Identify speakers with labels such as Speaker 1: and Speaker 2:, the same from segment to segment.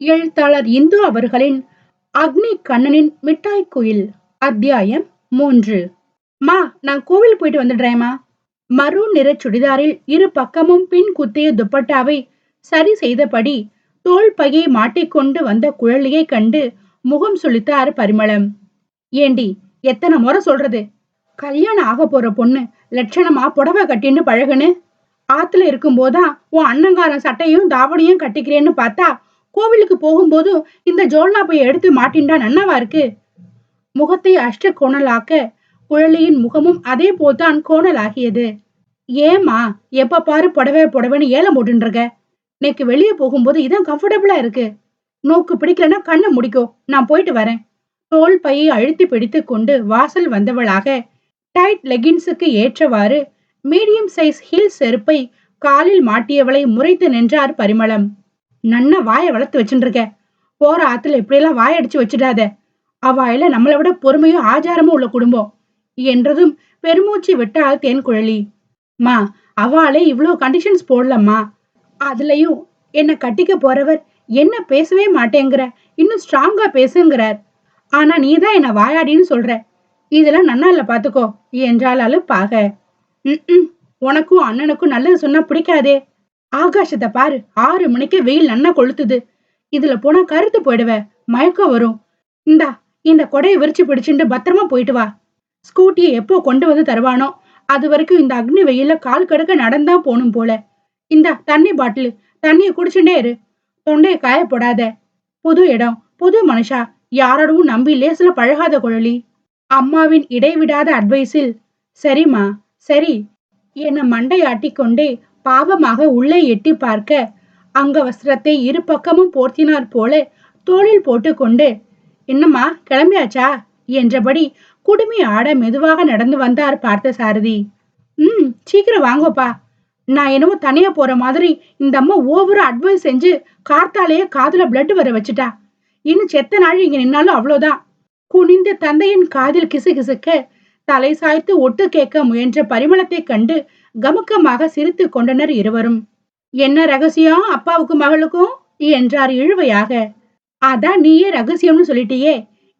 Speaker 1: எழுத்தாளர் இந்து அவர்களின் அக்னி கண்ணனின் மிட்டாய் குயில் அத்தியாயம் மூன்று. மா நான் கோவில் போயிட்டு வந்துடுறேம்மா மரூன் நிற சுடிதாரில் இரு பக்கமும் பின் குத்திய துப்பட்டாவை சரி செய்தபடி தோள் பையை மாட்டிக்கொண்டு வந்த குழலியை கண்டு முகம் சுளித்தார் பரிமளம். ஏண்டி எத்தனை முறை சொல்றது? கல்யாணம் ஆக போற பொண்ணு லட்சணமா புடவை கட்டின்னு பழகுன்னு? ஆத்துல இருக்கும்போதான் உன் அண்ணங்காரன் சட்டையும் தாவணியும் கட்டிக்கிறேன்னு பார்த்தா கோவிலுக்கு போகும்போது இந்த ஜோல்னா போய் எடுத்து மாட்டின்டா நன்னவா இருக்கு? முகத்தை அஷ்ட கோணலாக்க குழலியின் முகமும் அதே போல்தான் கோணலாகியது. ஏமா எப்ப பாரு புடவை புடவைன்னு ஏலம் போட்டுருக்க நேக்கு வெளியே போகும்போது இதான் கம்ஃபர்டபுளா இருக்கு. நோக்கு பிடிக்கலன்னா கண்ணை முடிக்கோ நான் போயிட்டு வரேன். தோல் பையை அழுத்தி பிடித்து கொண்டு வாசல் வந்தவளாக டைட் லெகின்ஸுக்கு ஏற்றவாறு மீடியம் சைஸ் ஹீல் செருப்பை காலில் மாட்டியவளை முறைத்து நின்றார் பரிமளம். நன்னா வாயை வளர்த்து வச்சுருக்க. போற ஆத்துல இப்படியெல்லாம் வாயடிச்சு வச்சிடாத. அவாயில நம்மளை விட பொறுமையும் ஆச்சாரமும் உள்ள குடும்பம். என்றதும் பெருமூச்சு விட்டால் தேன் குழலி. மா அவாளே இவ்வளோ கண்டிஷன்ஸ் போடலம்மா. அதுலயும் என்னை கட்டிக்க போறவர் என்ன பேசவே மாட்டேங்கிற இன்னும் ஸ்ட்ராங்கா பேசுங்கிறார். ஆனா நீதான் என்னை வாயாடின்னு சொல்ற. இதெல்லாம் நன்னா இல்ல பாத்துக்கோ என்றால் அழுப்பாக ம் உனக்கும் அண்ணனுக்கும் நல்லது சொன்னா பிடிக்காதே. ஆகாசத்தை பாரு. ஆறு மணிக்கு வெயில் நன்னா கொளுத்துது. இதுல போனா கருத்து போயிடுவ. மயக்கம் வரும். இந்தா இந்த கொடையை விரிச்சு பிடிச்சுட்டு பத்திரமா போயிட்டு வா. ஸ்கூட்டியை எப்போ கொண்டு வந்து தருவானோ அது வரைக்கும் இந்த அக்னி வெயில்ல கால் கடுக்க நடந்தா போகணும் போல. இந்தா தண்ணி பாட்டில். தண்ணியை குடிச்சுட்டே இரு. தொண்டையை காயப்படாத. புது இடம் புது மனுஷா. யாரோடவும் நம்பி லேசில் பழகாத குழலி. அம்மாவின் இடைவிடாத அட்வைஸில் சரிம்மா சரி. என மண்டையாட்டி கொண்டே பாவமாக உள்ளே எட்டி பார்க்க. அங்க வஸ்திரத்தை இரு பக்கமும் போர்த்தினார் போல தோளில் போட்டுக்கொண்டு என்னம்மா கிளம்பியாச்சா? என்றபடி குடுமி ஆட மெதுவாக நடந்து வந்தார் பார்த்த சாரதி ம் சீக்கிரம் வாங்கப்பா. நான் என்னமோ தனியா போற மாதிரி இந்த அம்மா ஓவரா அட்வைஸ் செஞ்சு கார்த்தாலேயே காதுல பிளட் வர வச்சுட்டா. இன்னும் செத்த நாள் இங்க நின்னாலும் அவ்வளோதான். குனிந்த தந்தையின் காதில் கிசு கிசுக்க தலை சாய்த்து ஒட்டு கேட்க முயன்ற பரிமளத்தை கண்டு கமுக்கமாக சிரித்து கொண்டனர் இருவரும். என்ன ரகசியம்? அப்பாவுக்கு மகளுக்கும்? என்றார் இழுவையாக. அதான் நீயே ரகசியம்னு சொல்லிட்டியே.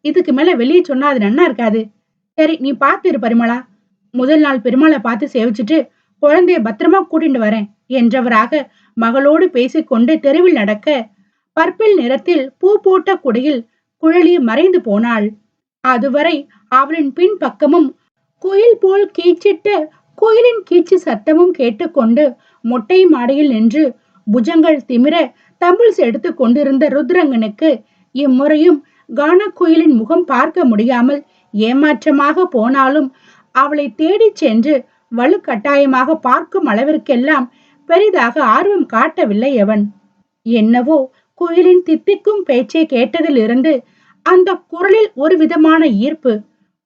Speaker 1: இதுக்கு மேல வெளியே சொன்னா அது நன்னா இருக்காது. சரி நீ பார்த்துரு பரிமளா. முதல் நாள் பெருமாளை பார்த்து சேவிச்சிட்டு குழந்தைய பத்திரமா கூட்டிட்டு வரேன் என்றவராக மகளோடு பேசிக்கொண்டு தெருவில் நடக்க பர்பிள் நிறத்தில் பூ போட்ட குடையில் குழலி மறைந்து போனாள். அதுவரை அவளின் பின் பக்கமும் குயில் போல் கீச்சிட்டு குயிலின் கீச்சு சத்தமும் கேட்டுக்கொண்டு மொட்டை மாடியில் நின்று புஜங்கள் திமிர தம்பிள்ஸ் எடுத்து கொண்டிருந்த ருத்ரங்கனுக்கு இம்முறையும் கானக்குயிலின் முகம் பார்க்க முடியாமல் ஏமாற்றமாக போனாலும் அவளை தேடிச் சென்று வலுக்கட்டாயமாக பார்க்கும் அளவிற்கெல்லாம் பெரிதாக ஆர்வம் காட்டவில்லை அவன். என்னவோ குயிலின் தித்திக்கும் பேச்சை கேட்டதிலிருந்து அந்த குரலில் ஒரு விதமான ஈர்ப்பு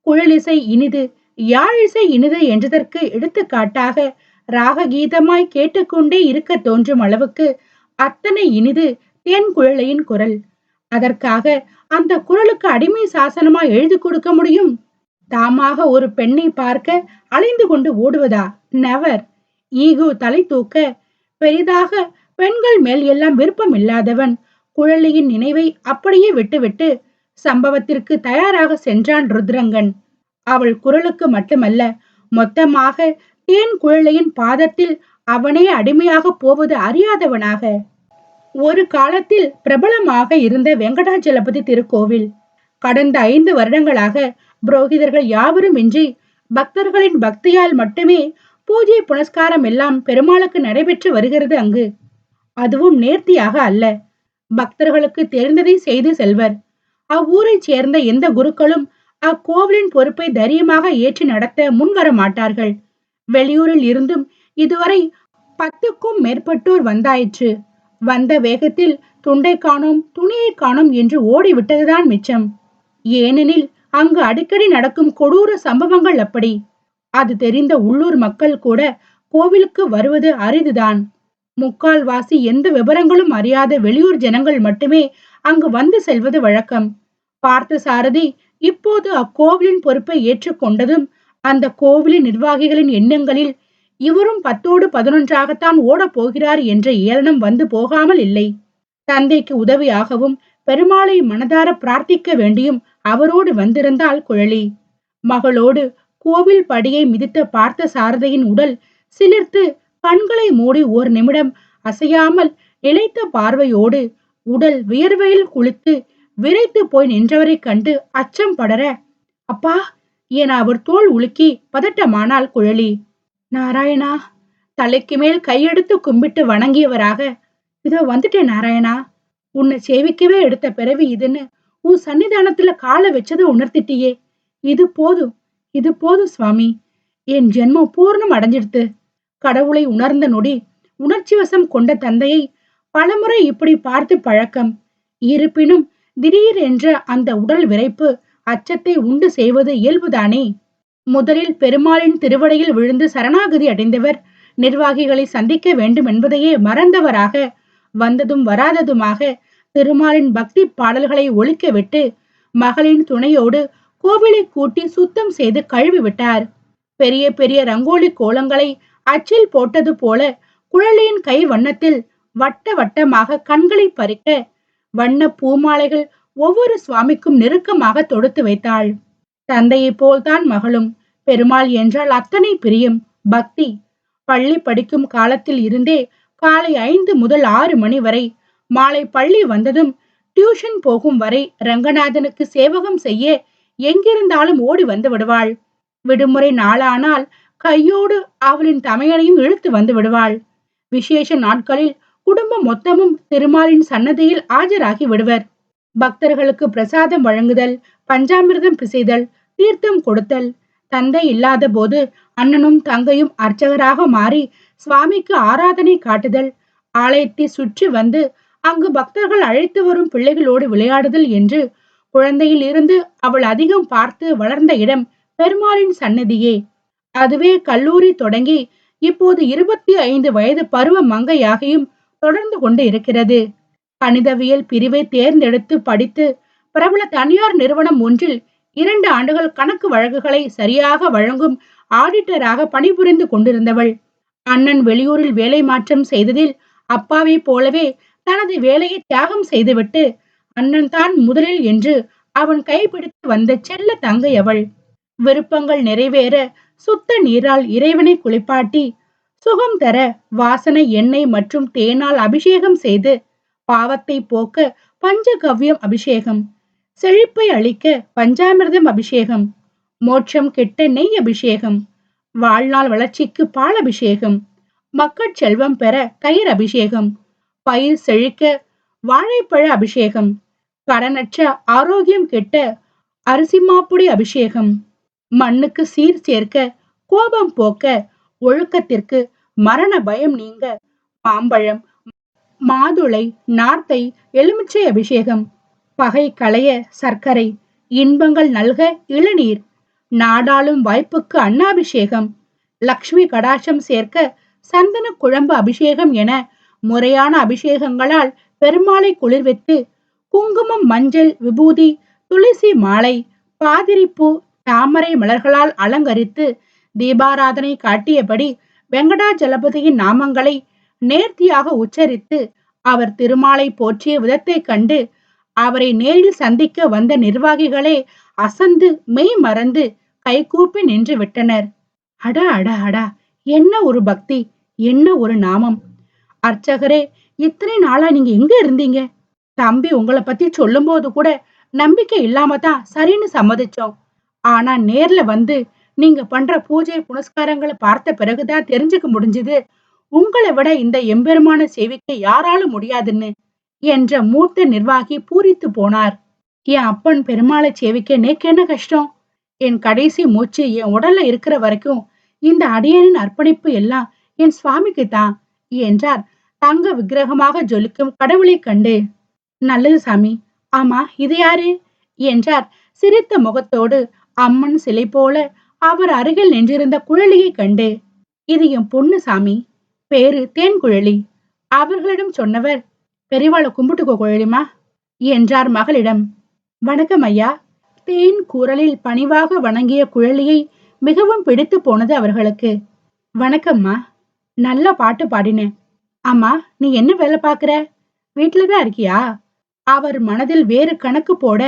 Speaker 1: குழலிசை இனிது யாழிசை இனிது என்றதற்கு எடுத்துக்காட்டாக ராக கீதமாய் கேட்டுக்கொண்டே இருக்க தோன்றும் அளவுக்கு அத்தனை இனிது தேன் குழலையின் குரல். அதற்காக அந்த குரலுக்கு அடிமை சாசனமா எழுதி கொடுக்க முடியும்? தாமாக ஒரு பெண்ணை பார்க்க அலைந்து கொண்டு ஓடுவதா? நெவர். ஈகோ தலை தூக்க பெரிதாக பெண்கள் மேல் எல்லாம் விருப்பம் இல்லாதவன் குழலியின் நினைவை அப்படியே விட்டுவிட்டு சம்பவத்திற்கு தயாராக சென்றான் ருத்ரங்கன். அவள் குரலுக்கு மட்டுமல்ல மொத்தமாக தேன் குழலையின் பாதத்தில் அவனே அடிமையாக போவது அறியாதவனாக. ஒரு காலத்தில் பிரபலமாக இருந்த வெங்கடாஜலபதி திருக்கோவில். கடந்த ஐந்து வருடங்களாக புரோகிதர்கள் யாவரும் இன்றி பக்தர்களின் பக்தியால் மட்டுமே பூஜை புனஸ்காரம் எல்லாம் பெருமாளுக்கு நடைபெற்று வருகிறது அங்கு. அதுவும் நேர்த்தியாக அல்ல. பக்தர்களுக்கு தெரிந்ததை செய்து செல்வர். அவ்வூரைச் சேர்ந்த எந்த குருக்களும் அக்கோவிலின் பொறுப்பை தைரியமாக ஏற்று நடத்த முன்வர மாட்டார்கள். வெளியூரில் இருந்தும் இதுவரை பத்துக்கும் மேற்பட்டோர் வந்தாயிற்று. வந்த வேகத்தில் துண்டை காணோம் துணியை காணோம் என்று ஓடிவிட்டதுதான் மிச்சம். ஏனெனில் அங்கு அடிக்கடி நடக்கும் கொடூர சம்பவங்கள் அப்படி. அது தெரிந்த உள்ளூர் மக்கள் கூட கோவிலுக்கு வருவது அரிதுதான். முக்கால்வாசி எந்த விவரங்களும் அறியாத வெளியூர் ஜனங்கள் மட்டுமே அங்கு வந்து செல்வது வழக்கம். பார்த்த சாரதி இப்போது அக்கோவிலின் பொறுப்பை ஏற்றுக்கொண்டதும் அந்த கோவிலின் நிர்வாகிகளின் எண்ணங்களில் இவரும் பத்தோடு பதினொன்றாகத்தான் ஓடப் போகிறார் என்ற ஏளனம் வந்து போகாமல் இல்லை. தந்தைக்கு உதவியாகவும் பெருமாளை மனதார பிரார்த்திக்க வேண்டியும் அவரோடு வந்திருந்தாள் குழலி. மகளோடு கோவில் படியை மிதித்த பார்த்த சாரதையின் உடல் சிலிர்த்து கண்களை மூடி ஓர் நிமிடம் அசையாமல் இழைத்த பார்வையோடு உடல் வியர்வையில் குளித்து விரைத்து போய் நின்றவரை கண்டு அச்சம் படர அப்பா என அவர் தோல் உலுக்கி பதட்டமானால் குழலி? நாராயணா தலைக்கு மேல் கையெடுத்து கும்பிட்டு வணங்கியவராக. இதோ வந்துட்டேன் நாராயணா. உன்னை சேவிக்கவே எடுத்த பிறவி இதுன்னு உன் சன்னிதானத்துல காலை வச்சதை உணர்த்திட்டியே. இது போதும் இது போதும் சுவாமி. என் ஜென்மம் பூர்ணம் அடைஞ்சிடுத்து. கடவுளை உணர்ந்த நொடி உணர்ச்சி வசம் கொண்ட தந்தையை பலமுறை இப்படி பார்த்து பழக்கம். இருப்பினும் திடீர் என்ற அந்த உடல் விரைப்பு அச்சத்தை உண்டு செய்வது இயல்புதானே? முதலில் பெருமாளின் திருவடையில் விழுந்து சரணாகதி அடைந்தவர் நிர்வாகிகளை சந்திக்க வேண்டும் என்பதையே மறந்தவராக வந்ததும் வராததுமாக திருமாலின் பக்தி பாடல்களை ஒழிக்க விட்டு மகளின் துணையோடு கோவிலை கூட்டி சுத்தம் செய்து கழுவி விட்டார். பெரிய பெரிய ரங்கோலி கோலங்களை அச்சில் போட்டது போல குழலியின் கை வண்ணத்தில் வட்ட வட்டமாக கண்களை பறிக்க வண்ண பூமாலைகள் ஒவ்வொரு சுவாமிக்கும் நெருக்கமாக தொடுத்து வைத்தாள். தந்தையைப் போல்தான் மகளும். பெருமாள் என்றால் அத்தனை பிரியம். பக்தி. பள்ளி படிக்கும் காலத்தில் இருந்தே காலை ஐந்து முதல் ஆறு மணி வரை மாலை பள்ளி வந்ததும் டியூஷன் போகும் வரை ரங்கநாதனுக்கு சேவகம் செய்ய எங்கிருந்தாலும் ஓடி வந்து விடுவாள். விடுமுறை நாளானால் கையோடு அவளின் தமையனையும் இழுத்து வந்து விடுவாள். விசேஷ நாட்களில் குடும்பம் மொத்தமும் திருமாலின் சன்னதியில் ஆஜராகி விடுவர். பக்தர்களுக்கு பிரசாதம் வழங்குதல் பஞ்சாமிர்தம் பிசைதல் தீர்த்தம் கொடுத்தல். தந்தை இல்லாத போது அண்ணனும் தங்கையும் அர்ச்சகராக மாறி சுவாமிக்கு ஆராதனை காட்டுதல். ஆலயத்தை சுற்றி வந்து அங்கு பக்தர்கள் அழைத்து வரும் பிள்ளைகளோடு விளையாடுதல் என்று குழந்தையில் இருந்து அவள் அதிகம் பார்த்து வளர்ந்த இடம் பெருமாளின் சன்னதியே. அதுவே கல்லூரி தொடங்கி இப்போது இருபத்தி ஐந்து வயது பருவ மங்கையாகியும் தொடர்ந்து கொண்டு இருக்கிறது. கணிதவியல் பிரிவை தேர்ந்தெடுத்து படித்து பிரபல தனியார் நிறுவனம் ஒன்றில் இரண்டு ஆண்டுகள் கணக்கு வழக்குகளை சரியாக வழங்கும் ஆடிட்டராக பணிபுரிந்து கொண்டிருந்தவள். அண்ணன் வெளியூரில் வேலை மாற்றம் செய்ததில் அப்பாவை போலவே தனது வேலையை தியாகம் செய்துவிட்டு அண்ணன் தான் முதலில் என்று அவன் கைப்பிடித்து வந்த செல்ல தங்கை அவள். விருப்பங்கள் நிறைவேற சுத்த நீரால் இறைவனை குளிப்பாட்டி சுகம் தர வாசனை எண்ணெய் மற்றும் தேனால் அபிஷேகம் செய்து பாவத்தை போக்க பஞ்சகவ்யம் அபிஷேகம். செழிப்பை அளிக்க பஞ்சாமிர்தம் அபிஷேகம். மோட்சம் கெட்ட நெய் அபிஷேகம். வாழ்நாள் வளர்ச்சிக்கு பால் அபிஷேகம். மக்கள் செல்வம் பெற கயிர் அபிஷேகம். பயிர் செழிக்க வாழைப்பழ அபிஷேகம். கடனற்ற ஆரோக்கியம் கெட்ட அரிசிமாப்புடி அபிஷேகம். மண்ணுக்கு சீர் சேர்க்க கோபம் போக்க ஒழுக்கத்திற்கு மரண பயம் நீங்க. மாம்பழம் மாதுளை நார்த்தை எலுமிச்சை அபிஷேகம் பகை களைய சர்க்கரை இன்பங்கள் நல்க இளநீர் நாடாளும் வாய்ப்புக்கு அன்னாபிஷேகம் லக்ஷ்மி கடாட்சம் சேர்க்க சந்தன குழம்பு அபிஷேகம் என முறையான அபிஷேகங்களால் பெருமாளை குளிர்வித்து குங்குமம் மஞ்சள் விபூதி துளசி மாலை பாதிரிப்பூ தாமரை மலர்களால் அலங்கரித்து தீபாராதனை காட்டியபடி வெங்கடாஜலபதியின் நாமங்களை நேர்த்தியாக உச்சரித்து அவர் திருமாலை போற்றிய விதத்தைக் கண்டு அவரை நேரில் சந்திக்க வந்த நிர்வாகிகளே அசந்து மெய் மறந்து கைகூப்பி நின்று விட்டனர். அடா அடா அடா என்ன ஒரு பக்தி என்ன ஒரு நாமம். அர்ச்சகரே இத்தனை நாளா நீங்க எங்க இருந்தீங்க? தம்பி உங்களை பத்தி சொல்லும் போது கூட நம்பிக்கை இல்லாம தான் சரின்னு சம்மதிச்சோம். ஆனா நேர்ல வந்து நீங்க பண்ற பூஜை புனஸ்காரங்களை பார்த்த பிறகுதான் தெரிஞ்சுக்க முடிஞ்சது. உங்களை விட இந்த எம்பெருமான சேவிக்க யாராலும் முடியாதுன்னு என்ற மூத்த நிர்வாகி பூரித்து போனார். என் அப்பன் பெருமாளை சேவிக்க நேக்கு என்ன கஷ்டம்? என் கடைசி மூச்சு என் உடல்ல இருக்கிற வரைக்கும் இந்த அடியனின் அர்ப்பணிப்பு எல்லாம் என் சுவாமிக்கு தான் என்றார். தங்க விக்கிரகமாக ஜொலிக்கும் கடவுளை கண்டு. நல்லது சாமி. ஆமா இது யாரு? என்றார். சிரித்த முகத்தோடு அம்மன் சிலை போல அவர் அருகில் நின்றிருந்த குழலியை கண்டு இது என் பொண்ணு சாமி. பேரு தேன் குழலி. அவர்களிடம் சொன்னவர் பெரியவாளை கும்பிட்டுக்கோ குழலிமா என்றார் மகளிடம். வணக்கம் ஐயா. தேன் குரலில் பணிவாக வணங்கிய குழலியை மிகவும் பிடித்து போனது அவர்களுக்கு. வணக்கம்மா. நல்ல பாட்டு பாடினேன். அம்மா நீ என்ன வேலை பாக்குற வீட்டுலதான் இருக்கியா? அவர் மனதில் வேறு கணக்கு போட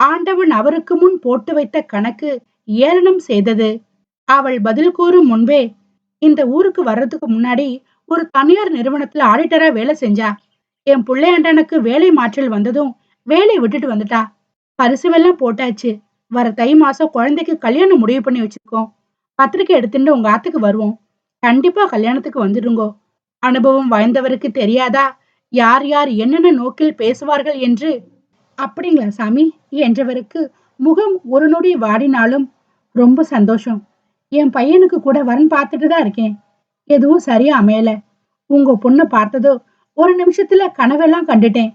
Speaker 1: ஆண்டவன் அவருக்கு முன் போட்டு வைத்த கணக்கு ஏளனம் செய்தது. அவள் பதில் கூறும் முன்பே இந்த ஊருக்கு வர்றதுக்கு முன்னாடி ஒரு தனியார் நிறுவனத்துல ஆடிட்டரா வேலை செஞ்சா. என் பிள்ளையாண்டனுக்கு வேலை மாற்றல் வந்ததும் வேலையை விட்டுட்டு வந்துட்டா. பரிசுவெல்லாம் போட்டாச்சு. வர தை மாசம் குழந்தைக்கு கல்யாணம் முடிவு பண்ணி வச்சிருக்கோம். பத்திரிக்கை எடுத்துட்டு உங்க ஆத்துக்கு வருவோம். கண்டிப்பா கல்யாணத்துக்கு வந்துடுங்கோ. அனுபவம் வாய்ந்தவருக்கு தெரியாதா? யார் யார் என்னென்ன நோக்கில் பேசுவார்கள் என்று? அப்படிங்களா சாமி? என்றவருக்கு முகம் ஒரு நொடி வாடினாலும் ரொம்ப சந்தோஷம். என் பையனுக்கு கூட வரன் பார்த்துட்டு தான் இருக்கேன். எதுவும் சரியா அமையல. உங்க பொண்ணை பார்த்ததோ ஒரு நிமிஷத்துல கனவெல்லாம் கண்டுட்டேன்.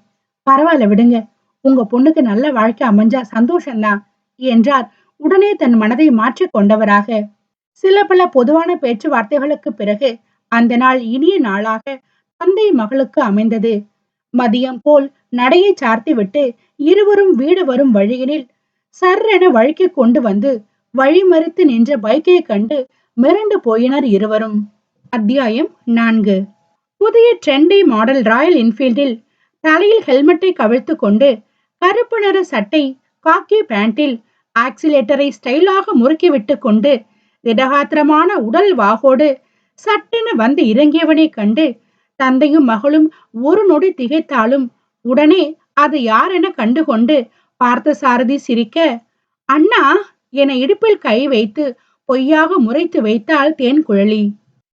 Speaker 1: பரவாயில்ல விடுங்க. உங்க பொண்ணுக்கு நல்ல வாழ்க்கை அமைஞ்சா சந்தோஷம்தான் என்றார். உடனே தன் மனதை மாற்றி கொண்டவராக. சில பல பொதுவான பேச்சுவார்த்தைகளுக்கு பிறகு அந்த நாள் இனிய நாளாக தந்தை மகளுக்கு அமைந்தது. மதியம் போல் நடையை சார்த்திவிட்டு இருவரும் வீடு வரும் வழியினில் சர்ரென வழிக்கு கொண்டு வந்து வழிமறித்து நின்ற பைக்கை கண்டு மிரண்டு போயினர் இருவரும். அத்தியாயம் நான்கு. புதிய ட்ரெண்டி மாடல் ராயல் என்ஃபீல்டில் தலையில் ஹெல்மெட்டை கவிழ்த்து கொண்டு கருப்பு நிற சட்டை காக்கி பேண்டில் ஆக்சிலேட்டரை ஸ்டைலாக முறுக்கிவிட்டு கொண்டு திடகாத்திரமான உடல் வாகோடு சட்டென வந்து இறங்கியவனை கண்டு தந்தையும் மகளும் ஒரு நொடி திகைத்தாலும் உடனே அது யாரென கண்டுகொண்டு பார்த்த சாரதி சிரிக்க அண்ணா என இடுப்பில் கை வைத்து பொய்யாக முறைத்து வைத்தாள் தேன் குழலி.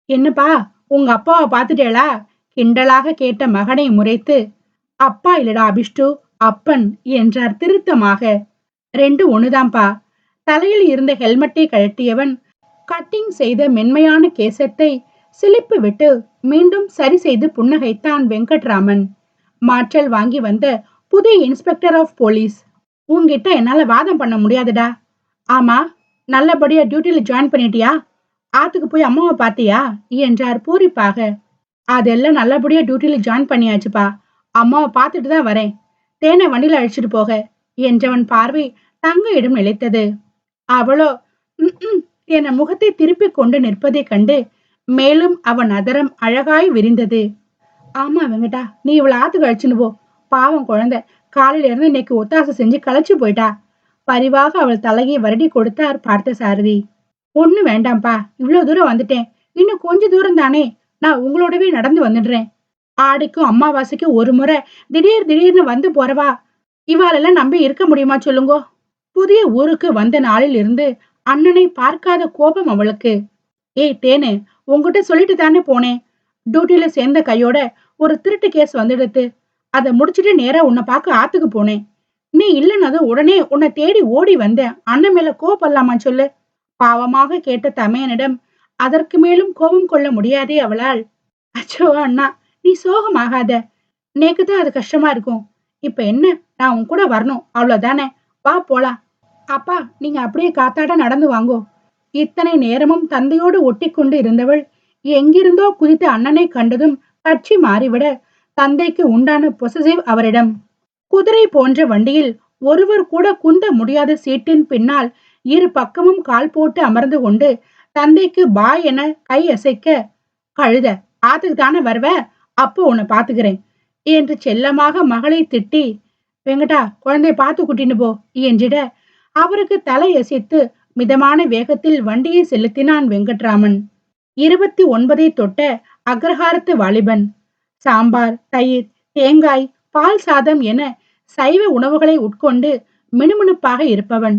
Speaker 1: என்னப்பா உங்க அப்பாவை பார்த்துட்டேளா? கிண்டலாக கேட்ட மகனை முறைத்து அப்பா இல்லடா அபிஷ்டு அப்பன் என்றார் திருத்தமாக. ரெண்டு ஒண்ணுதான்பா தலையில் இருந்த ஹெல்மெட்டை கழட்டியவன் கட்டிங் செய்த மென்மையான கேசத்தை சிலிப்பு விட்டு மீண்டும் சரி செய்து புன்னகைத்தான் வெங்கட்ராமன். மாற்றல் வாங்கி வந்த புதிய இன்ஸ்பெக்டர் ஆஃப் போலீஸ். உன்கிட்ட என்னால வாதம் பண்ண முடியாதுடா. ஆமா நல்லபடியா டியூட்டில ஜாயின் பண்ணிட்டியா? ஆத்துக்கு போய் அம்மாவை பார்த்தியா? என்றார் பூரிப்பாக. அதெல்லாம் நல்லபடியா டியூட்டில ஜாயின் பண்ணியாச்சுப்பா. அம்மாவை பார்த்துட்டு தான் வரேன். தேனை வண்டியில அழிச்சிட்டு போக என்றவன் பார்வை தங்கையிடம் நிலைத்தது. அவளோ என முகத்தை திருப்பிக் கொண்டு நிற்பதைக் கண்டு மேலும் அவன் அதரம் அழகாய் விரிந்தது. ஆமா வெங்கடா நீ இவளை ஆத்துக்கு அழிச்சுன்னு போ. பாவம் குழந்தை. காலையில இருந்து இன்னைக்கு ஒத்தாசை செஞ்சு களைச்சு போயிட்டா. பரிவாக அவள் தலையை வருடி கொடுத்தார் பார்த்த சாரதி ஒண்ணு வேண்டாம்ப்பா இவ்வளவு தூரம் வந்துட்டேன். இன்னும் கொஞ்ச தூரம் தானே நான் உங்களோடவே நடந்து வந்துடுறேன். ஆடிக்கும் அம்மாவாசைக்கும் ஒரு முறை திடீர் திடீர்னு வந்து போறவா? இவாளெல்லாம் நம்பி இருக்க முடியுமா சொல்லுங்கோ? புதிய ஊருக்கு வந்த நாளில் இருந்து அண்ணனை பார்க்காத கோபம் அவளுக்கு. ஏய் தேனு உங்ககிட்ட சொல்லிட்டு தானே போனேன். டியூட்டியில சேர்ந்த கையோட ஒரு திருட்டு கேஸ் வந்துடுத்து அதை முடிச்சிட்டு நேரா உன்னை பார்க்க ஆத்துக்கு போனேன். நீ இல்லைன்னதும் உடனே உன்னை தேடி ஓடி வந்தேன். அண்ணன் மேல கோவப்படலாமா சொல்லு? பாவமாக கேட்ட தமையனிடம் அதற்கு மேலும் கோபம் கொள்ள முடியாதே அவளால். அச்சோ அண்ணா நீ சோகமாகாத. நேக்கு தான் அது கஷ்டமா இருக்கும். இப்ப என்ன? நான் உன் கூட வரணும். அவ்வளவுதானே? வா போலாம். அப்பா நீங்க அப்படியே காத்தாட நடந்து வாங்கோ. இத்தனை நேரமும் தந்தையோடு ஒட்டி கொண்டு இருந்தவள் எங்கிருந்தோ குதித்த அண்ணனை கண்டதும் கட்சி மாறிவிட தந்தைக்கு உண்டான பொசசிவ் அவரிடம் குதிரை போன்ற வண்டியில் ஒருவர் கூட குந்த முடியாத சீட்டின் பின்னால் இரு பக்கமும் கால் போட்டு அமர்ந்து கொண்டு தந்தைக்கு பாய் என கை அசைக்க கழுத ஆத்துக்கு தானே வருவ? அப்போ உன்னை பாத்துக்கிறேன் என்று செல்லமாக மகளை திட்டி வெங்கடா குழந்தைய பார்த்து கூட்டின்னு போ என்றிட. அவருக்கு தலை அசைத்து மிதமான வேகத்தில் வண்டியை செலுத்தினான் வெங்கட்ராமன். இருபத்தி ஒன்பதை தொட்ட அக்ரஹாரத்து வாலிபன். சாம்பார் தயிர் தேங்காய் பால் சாதம் என சைவ உணவுகளை உட்கொண்டு மினுமினுப்பாக இருப்பவன்.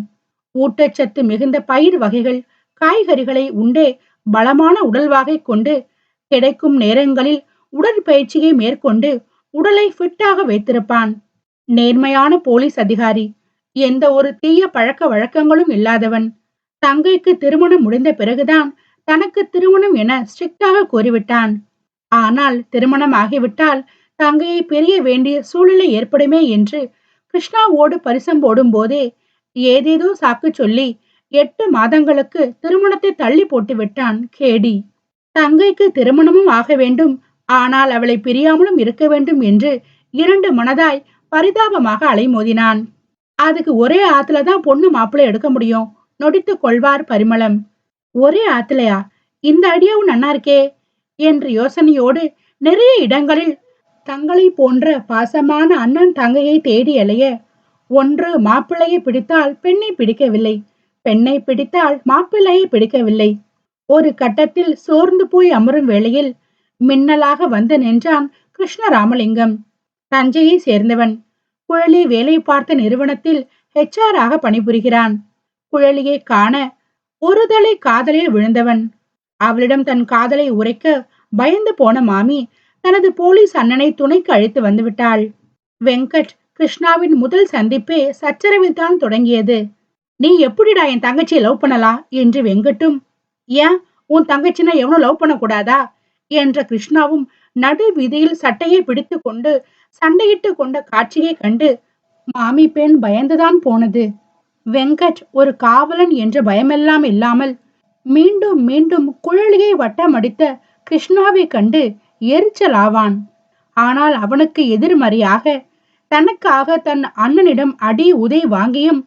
Speaker 1: ஊட்டச்சத்து மிகுந்த பயிர் வகைகள் காய்கறிகளை உண்டே பலமான உடல்வாகை கொண்டு கிடைக்கும் நேரங்களில் உடற்பயிற்சியை மேற்கொண்டு உடலை ஃபிட்டாக வைத்திருப்பான். நேர்மையான போலீஸ் அதிகாரி எந்த ஒரு தீய பழக்க வழக்கங்களும் இல்லாதவன். தங்கைக்கு திருமணம் முடிந்த பிறகுதான் தனக்கு திருமணம் என ஸ்ட்ரிக்டாக கூறிவிட்டான். ஆனால் திருமணம் ஆகிவிட்டால் தங்கையை பிரிய வேண்டிய சூழ்நிலை ஏற்படுமே என்று கிருஷ்ணாவோடு பரிசம் போடும் போதே ஏதேதோ சாக்கு சொல்லி எட்டு மாதங்களுக்கு திருமணத்தை தள்ளி போட்டு விட்டான் கேடி. தங்கைக்கு திருமணமும் ஆக வேண்டும். ஆனால் அவளை பிரியாமலும் இருக்க வேண்டும் என்று இரண்டு மனதாய் பரிதாபமாக அலைமோதினான். அதுக்கு ஒரே ஆத்துல தான் பொண்ணு மாப்பிள்ளை எடுக்க முடியும். நொடித்து கொள்வார் பரிமளம். ஒரே ஆத்துலையா? இந்த ஐடியாவும் நன்னா இருக்கே? என்ற யோசனையோடு நிறைய இடங்களில் தங்களை போன்ற பாசமான அண்ணன் தங்கையை தேடி அலைய ஒன்று மாப்பிள்ளையை பிடித்தால் பெண்ணை பிடிக்கவில்லை பெண்ணை பிடித்தால் மாப்பிள்ளையை பிடிக்கவில்லை. ஒரு கட்டத்தில் சோர்ந்து போய் அமரும் வேளையில் மின்னலாக வந்து நின்றான் கிருஷ்ணராமலிங்கம். தஞ்சையை சேர்ந்தவன். குழலி வேலை பார்த்த நிறுவனத்தில் ஹெச்ஆராக ஆக பணிபுரிகிறான். குழலியை காண ஒருதலை காதலில் விழுந்தவன். அவளிடம் தன் காதலை உரைக்க பயந்து போன மாமி தனது போலீஸ் அண்ணனை துணைக்கு அழைத்து வந்துவிட்டாள். வெங்கட் கிருஷ்ணாவின் முதல் சந்திப்பே சச்சரவில் தான் தொடங்கியது. நீ எப்படிடா என் தங்கச்சியை லவ் பண்ணலாம் என்று வெங்கட்டும். ஏன்? உன் தங்கச்சினா எவனும் லவ் பண்ணக்கூடாதா? என்ற கிருஷ்ணாவும் நடு வீதியில் சட்டையை பிடித்து கொண்டு சண்டையிட்டு கொண்ட காட்சியை கண்டு மாமி பெண் பயந்துதான் போனது. வெங்கட் ஒரு காவலன் என்ற பயமெல்லாம் இல்லாமல் மீண்டும் மீண்டும் குழலியை வட்டமடித்த கிருஷ்ணாவை கண்டு எரிச்சலாவான் ஆனால் அவனுக்கு எதிர்மறையாக தனக்காக தன் அண்ணனிடம் அடி உதை வாங்கியும்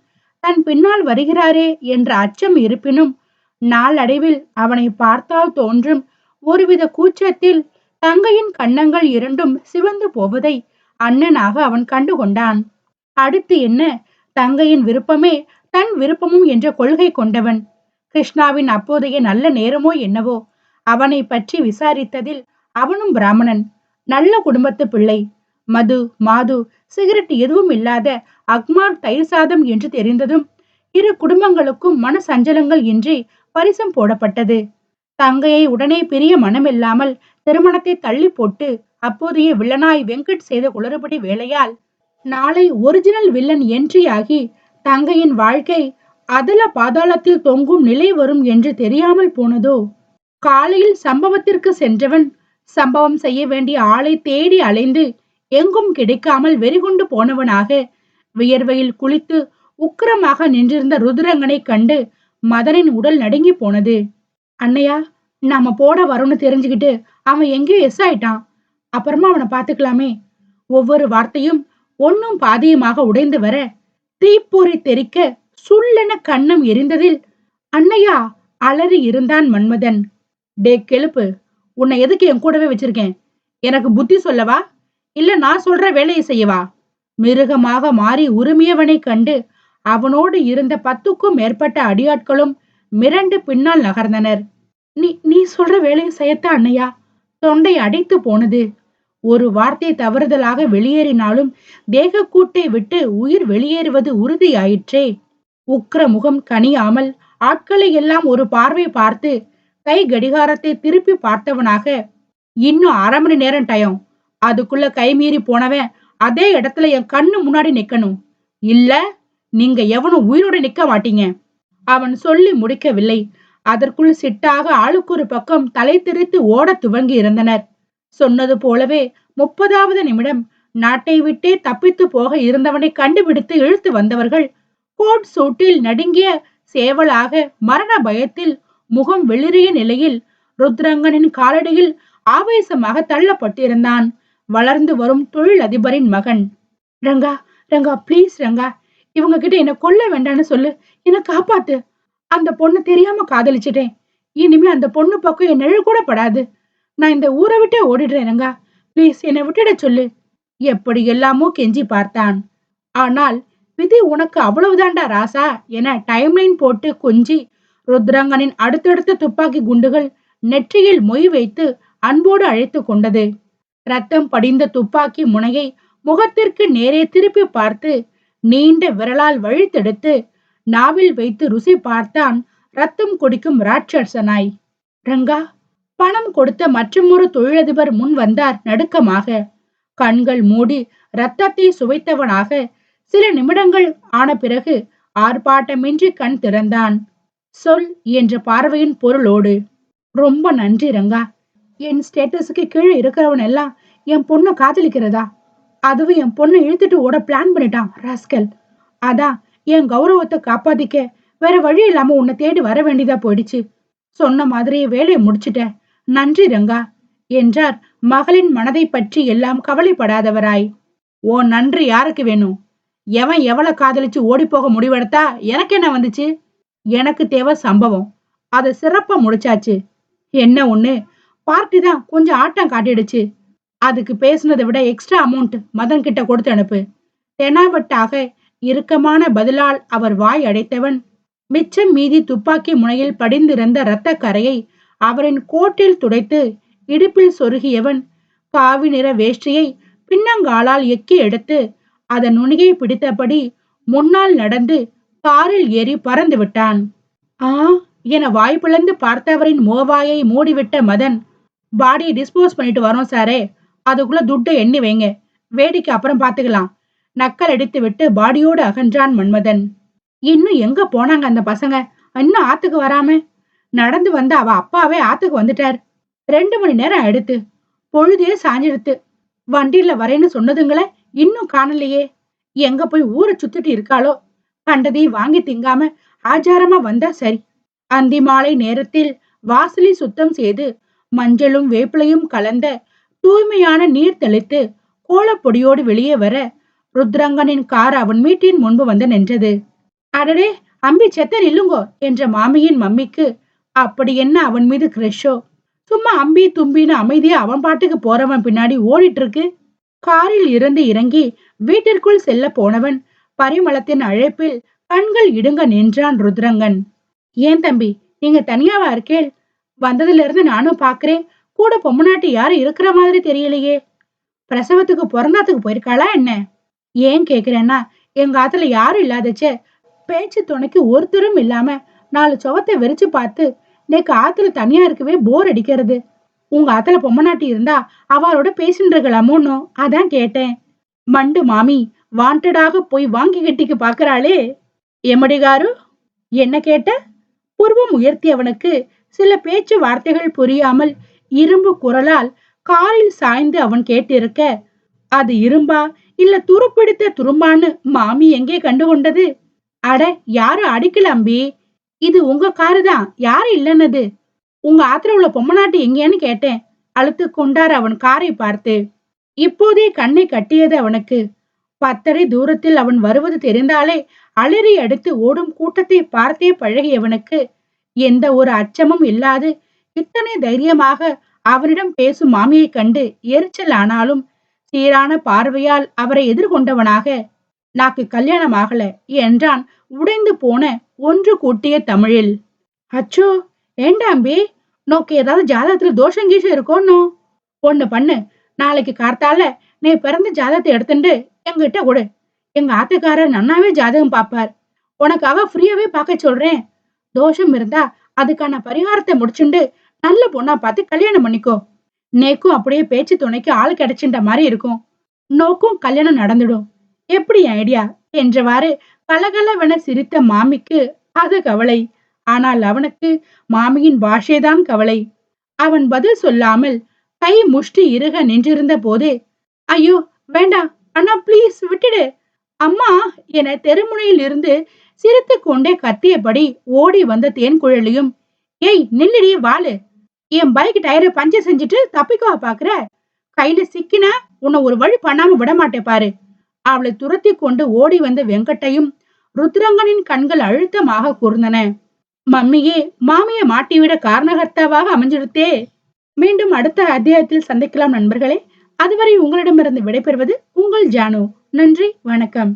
Speaker 1: தன் பின்னால் வருகிறாரே என்ற அச்சம் இருப்பினும் நாளடைவில் அவனை பார்த்தால் தோன்றும் ஒருவித கூச்சத்தில் தங்கையின் கண்ணங்கள் இரண்டும் சிவந்து போவதை அண்ணனாக அவன் கண்டுகொண்டான். அடுத்து என்ன? தங்கையின் விருப்பமே தன் விருப்பமும் என்ற கொள்கை கொண்டவன். கிருஷ்ணாவின் அப்போதைய நல்ல நேரமோ என்னவோ அவனை பற்றி விசாரித்ததில் அவனும் பிராமணன். நல்ல குடும்பத்து பிள்ளை. மது மாது சிகரெட் எதுவும் இல்லாத அக்மார் தயிர் சாதம் என்று தெரிந்ததும் இரு குடும்பங்களுக்கும் மன சஞ்சலங்கள் இன்றி பரிசம் போடப்பட்டது. தங்கையை உடனே பிரிய மனமில்லாமல் திருமணத்தை தள்ளி போட்டு அப்போதைய வில்லனாய் வெங்கட் செய்த குளறுபடி வேலையால் நாளை ஒரிஜினல் வில்லன் என்ட்ரியாகி தங்கையின் வாழ்க்கை அதல பாதாளத்தில் தொங்கும் நிலை வரும் என்று தெரியாமல் போனதோ? காலையில் சம்பவத்திற்கு சென்றவன் சம்பவம் செய்ய வேண்டிய ஆளை தேடி அலைந்து எங்கும் கிடைக்காமல் வெறிகொண்டு போனவனாக வியர்வையில் குளித்து உக்கிரமாக நின்றிருந்த ருத்ரங்கனை கண்டு மதனின் உடல் நடுங்கி போனது. அண்ணையா நாம போட வரோம்னு தெரிஞ்சுக்கிட்டு அவன் எங்கேயோ எஸ் ஆயிட்டான். அப்புறமா அவனை பார்த்துக்கலாமே ஒவ்வொரு வார்த்தையும் ஒன்னும் பாதியுமாக உடைந்து வர தீப்பொறி தெரிக்க சுள்ளென கண்ணம் எரிந்ததில் அன்னையா அலறி இருந்தான் மன்மதன். டே கெழுப்பு உன்னை எதுக்கு என் கூடவே வச்சிருக்கேன்? எனக்கு புத்தி சொல்லவா? இல்ல நான் சொல்ற வேலையை செய்யவா? மிருகமாக மாறி உரிமையவனை கண்டு அவனோடு இருந்த பத்துக்கும் மேற்பட்ட அடியாட்களும் மிரண்டு பின்னால் நகர்ந்தனர். நீ நீ சொல்ற வேலையை செய்யத்தான் அண்ணையா தொண்டை அடைத்து போனது. ஒரு வார்த்தை தவறுதலாக வெளியேறினாலும் தேக கூட்டை விட்டு உயிர் வெளியேறுவது உறுதியாயிற்றே. உக்ர முகம் கனியாமல் ஆட்களை எல்லாம் ஒரு பார்வை பார்த்து கை கடிகாரத்தை திருப்பி பார்த்தவனாக இன்னும் அரை மணி நேரம் டயம் அதுக்குள்ள கை மீறி போனவன் அதே இடத்துல என் கண்ணு முன்னாடி நிக்கணும். இல்ல நீங்க எவனும் உயிரோட நிக்க மாட்டீங்க. அவன் சொல்லி முடிக்கவில்லை. அதற்குள் சிட்டாக ஆளுக்கு ஒரு பக்கம் தலை திருத்து ஓட துவங்கி இருந்தனர். சொன்னது போலவே முப்பதாவது நிமிடம் நாட்டை விட்டே தப்பித்து போக இருந்தவனை கண்டுபிடித்து இழுத்து வந்தவர்கள் கோட் சூட்டில் நடுங்கிய சேவலாக மரண பயத்தில் முகம் வெளிரிய நிலையில் ருத்ரங்கனின் காலடியில் ஆவேசமாக தள்ளப்பட்டிருந்தான். வளர்ந்து வரும் தொழில் அதிபரின் மகன். ரங்கா ரங்கா ப்ளீஸ் ரங்கா இவங்க கிட்ட என்ன கொல்ல வேண்டாம்னு சொல்லு. என்ன காப்பாத்து. அந்த பொண்ணு தெரியாம காதலிச்சிட்டேன். இனிமே அந்த பொண்ணு பக்கம் என் நிழல் கூட படாது. நான் இந்த ஊரை விட்டே ஓடிடுறேன் ரங்கா. ப்ளீஸ் என்னை விட்டுட சொல்லு. எப்படி எல்லாமோ கெஞ்சி பார்த்தான். ஆனால் விதி உனக்கு அவ்வளவுதான்டா ராசா என டைம்லைன் போட்டு கொஞ்சி ருத்ரங்கனின் அடுத்தடுத்த துப்பாக்கி குண்டுகள் நெற்றியில் மொய் வைத்து அன்போடு அழைத்து கொண்டது. ரத்தம் படிந்த துப்பாக்கி முனையை முகத்திற்கு நேரே திருப்பி பார்த்து நீண்ட விரலால் வழித்தெடுத்து நாவில் வைத்து ருசி பார்த்தான் ரத்தம் குடிக்கும் ராட்சசனாய். ரங்கா பணம் கொடுத்த மற்றொரு தொழிலதிபர் முன் வந்தார் நடுக்கமாக. கண்கள் மூடி ரத்தத்தை சுவைத்தவனாக சில நிமிடங்கள் ஆன பிறகு ஆர்ப்பாட்டமின்றி கண் திறந்தான். சொல் என்ற பார்வையின் பொருளோடு. ரொம்ப நன்றி ரங்கா. என் ஸ்டேட்டஸுக்கு கீழே இருக்கிறவன் எல்லாம் என் பொண்ணை காதலிக்கிறதா? அதுவும் என் பொண்ணை இழுத்துட்டு ஓட பிளான் பண்ணிட்டான் ராஸ்கல். அதான் என் கௌரவத்தை காப்பாத்திக்க வேற வழி இல்லாம உன்னை தேடி வர வேண்டியதா போயிடுச்சு. சொன்ன மாதிரியே வேலையை முடிச்சிட்டேன். நன்றி ரங்கா. என்றார் மகளின் மனதை பற்றி எல்லாம் கவலைப்படாதவராய். ஓ நன்றி யாருக்கு வேணும்? எவன் எவ்வளவு காதலிச்சு ஓடி போக முடிவெடுத்தா எனக்கு என்ன வந்துச்சு? எனக்கு தேவை சம்பவம். அதை சிறப்பா முடிச்சாச்சு. என்ன ஒண்ணு? பார்ட்டி தான் கொஞ்சம் ஆட்டம் காட்டிடுச்சு. அதுக்கு பேசுனதை விட எக்ஸ்ட்ரா அமௌண்ட் மதன் கிட்ட கொடுத்து அனுப்பு. தெனாவட்டாக இறுக்கமான பதிலால் அவர் வாய் அடைத்தவன். மிச்சம் மீதி துப்பாக்கி முனையில் படிந்திருந்த இரத்த கரையை அவரின் கோட்டில் துடைத்து இடுப்பில் சொருகியவன் காவி நிற வேஷ்டியை பின்னங்காலால் எக்கி எடுத்து அதன் நுனியை பிடித்தபடி முன்னால் நடந்து காரில் ஏறி பறந்து விட்டான். ஆ என வாய் பிளந்து பார்த்தவரின் மோவாயை மூடிவிட்ட மதன் பாடியை டிஸ்போஸ் பண்ணிட்டு வரோம் சாரே அதுக்குள்ள துட்டை எண்ணி வைங்க வேடிக்கை அப்புறம் பாத்துக்கலாம் நக்கல் அடித்து விட்டு பாடியோடு அகன்றான் மன்மதன். இன்னும் எங்க போனாங்க அந்த பசங்க? இன்னும் ஆத்துக்கு வராம? நடந்து வந்த அவ அப்பாவே ஆத்துக்கு வந்துட்டார். ரெண்டு மணி நேரம் எடுத்து பொழுதே சாஞ்சிடுத்து. வண்டியில வரேன்னு சொன்னதுங்களே இன்னும் காணலையே. எங்க போய் ஊரை சுத்திட்டு இருக்காளோ? கண்டதை வாங்கி திங்காம ஆச்சாரமா வந்தா சரி. அந்தி மாலை நேரத்தில் வாசலை சுத்தம் செய்து மஞ்சளும் வேப்பிலையும் கலந்த தூய்மையான நீர் தெளித்து கோலப்பொடியோடு வெளியே வர ருத்ரங்கனின் கார் அவன் வீட்டின் முன்பு வந்து நின்றது. அடடே அம்பி செத்த நில்லுங்கோ என்ற மாமியின் மம்மிக்கு அப்படி என்ன அவன் மீது கிரஷோ? சும்மா அம்பி தும்பின்னு அமைதியா அவன் பாட்டுக்கு போறவன் பின்னாடி ஓடிட்டு இருக்கு காரில் இருந்து இறங்கி வீட்டிற்குள் செல்ல போனவன் பரிமளத்தின் அழைப்பில் கண்கள் இடுங்க நின்றான் ருத்ரங்கன். ஏன் தம்பி நீங்க தனியாவா இருக்கேள்? வந்ததுல இருந்து நானும் பாக்குறேன். கூட பொம்மநாட்டி யாரும் இருக்கிற மாதிரி தெரியலையே. பிரசவத்துக்கு பிறந்தாத்துக்கு போயிருக்காளா என்ன? ஏன் கேக்குறேன்னா எங்க ஆத்துல யாரும் இல்லாதச்சே. பேச்சு துணைக்கு ஒருத்தரும் இல்லாம நாலு சுவத்தை வெறிச்சு பார்த்து நேக்கு ஆத்துல தனியா இருக்கவே போர் அடிக்கிறது. உங்க ஆத்துல பொம்மநாட்டி இருந்தா அவளோட பேசின்றகலாமோன்னு அதான் கேட்டேன். மண்டு மாமி வாண்டடாக போய் வாங்கி கட்டிக்கு பாக்குறாளே எமடிகாரு என்ன கேட்ட? புருவம் உயர்த்தியவனுக்கு சில பேச்சு வார்த்தைகள் புரியாமல் இரும்பு குரலால் காரில் சாய்ந்து அவன் கேட்டிருக்க அது இரும்பா? இல்ல துருப்பிடித்த துரும்பான்னு மாமி எங்கே கண்டு கொண்டது அட யாரு அடிக்கல அம்பி. இது உங்க காரு தான் யாரு இல்லைன்னது உங்க ஆத்திர உள்ள பொம்மநாட்டு எங்கேன்னு கேட்டேன். அழுத்து கொண்டார் அவன் காரை பார்த்து. இப்போதே கண்ணை கட்டியது அவனுக்கு. பத்தரை தூரத்தில் அவன் வருவது தெரிந்தாலே அலறி அடுத்து ஓடும் கூட்டத்தை பார்த்தே பழகியவனுக்கு எந்த ஒரு அச்சமும் இல்லாது இத்தனை தைரியமாக அவனிடம் பேசும் மாமியை கண்டு எரிச்சல் ஆனாலும் சீரான பார்வையால் அவரை எதிர்கொண்டவனாக நாக்கு கல்யாணம் ஆகல என்றான் உடைந்து போன ஒன்று கூட்டிய தமிழில். அச்சோ ஏண்டாம்பி நோக்கு ஏதாவது ஜாதகத்துல தோஷம் கீஷம் இருக்கோன்னு? ஒண்ணு பண்ணு நாளைக்கு கார்த்தால நீ பிறந்த ஜாதகத்தை எடுத்துட்டு எங்கிட்ட கொடு. எங்க ஆத்துக்காரர் நன்னாவே ஜாதகம் பாப்பார் உனக்காக ஃப்ரீயாவே பார்க்க சொல்றேன். தோஷம் இருந்தா அதுக்கான பரிகாரத்தை முடிச்சுண்டு நல்ல பொண்ணா பார்த்து கல்யாணம் பண்ணிக்கோ. நேக்கும் அப்படியே பேச்சு துணைக்கு ஆள் கிடைச்சின்ற மாதிரி இருக்கும். நோக்கும் கல்யாணம் நடந்துடும். எப்படி ஐடியா என்றவாறு கலகலவென சிரித்த மாமிக்கு அது கவலை. ஆனால் அவனுக்கு மாமியின் பாஷைதான் கவலை. அவன் பதில் சொல்லாமல் கை முஷ்டி இறுக நின்றிருந்த போதே ஐயோ வேண்டாம். அண்ணா ப்ளீஸ் விட்டுடு. அம்மா என தெருமுனையில் இருந்து சிரித்து கொண்டே கத்தியபடி ஓடி வந்த தேன்குழலியும் ஏய் நில்லடி வாளு. என் பைக் டயரை பஞ்சர் செஞ்சுட்டு தப்பிக்கவா பாக்குற? கையில சிக்கினா உன்னை ஒரு வழி பண்ணாம விட மாட்டே பாரு. அவளை துரத்தி கொண்டு ஓடி வந்த வெங்கட்டையும் ருத்ரங்கனின் கண்கள் அழுத்தமாக கூர்ந்தன. மம்மியே மாமியை மாட்டிவிட காரணகர்த்தாவாக அமைஞ்சிருத்தே. மீண்டும் அடுத்த அத்தியாயத்தில் சந்திக்கலாம் நண்பர்களே. அதுவரை உங்களிடமிருந்து விடைபெறுவது உங்கள் ஜானு. நன்றி வணக்கம்.